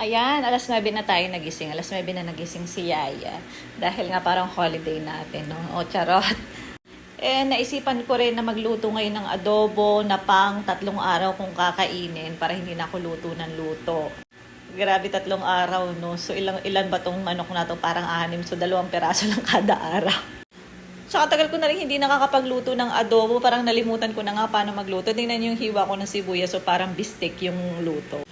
Ayan, alas 9 na tayo nagising. Alas 9 na nagising si Yaya. Dahil nga parang holiday natin, no? O, charot. Eh, naisipan ko rin na magluto ngayon ng adobo na pang tatlong araw kung kakainin para hindi na ako luto ng luto. Grabe tatlong araw, no? So, ilang, ilan ba tong manok na to? Parang anim. So, dalawang peraso lang kada araw. Tsaka tagal ko na rin hindi nakakapagluto ng adobo. Parang nalimutan ko na nga paano magluto. Tingnan yung hiwa ko ng sibuyas. So parang bistek yung luto.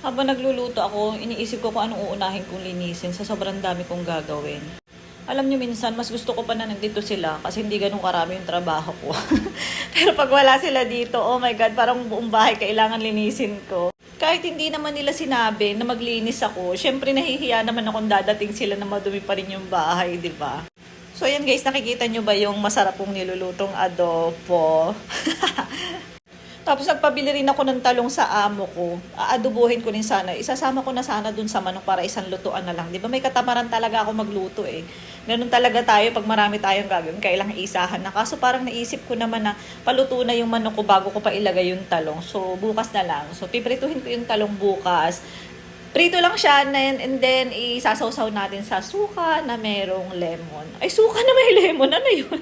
Habang nagluluto ako, iniisip ko kung anong uunahin kong linisin sa sobrang dami kong gagawin. Alam niyo minsan, mas gusto ko pa na nandito sila kasi hindi ganun karami yung trabaho ko. Pero pag wala sila dito, oh my God, parang buong bahay kailangan linisin ko. Kahit hindi naman nila sinabi na maglinis ako, syempre nahihiya naman akong dadating sila na madumi pa rin yung bahay, di ba? So ayan guys, nakikita nyo ba yung masarap kong nilulutong adobo? Tapos nagpabili rin ako ng talong sa amo ko. Aadubuhin ko rin sana. Isasama ko na sana dun sa manok para isang lutuan na lang. Di ba may katamaran talaga ako magluto eh. Ganun talaga tayo pag marami tayong gagawin. Kailangan isahan na. Kaso parang naisip ko naman na paluto na yung manok ko bago ko pa ilagay yung talong. So bukas na lang. So piprituhin ko yung talong bukas. Prito lang siya and and then isasawsaw natin sa suka na merong lemon. Ay, suka na may lemon. Ano yun?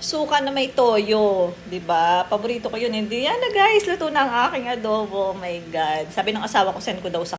Suka na may toyo, 'di ba? Paborito ko 'yun. Hindi yan na guys, luto na ang aking adobo. Oh my god. Sabi ng asawa ko send ko daw sa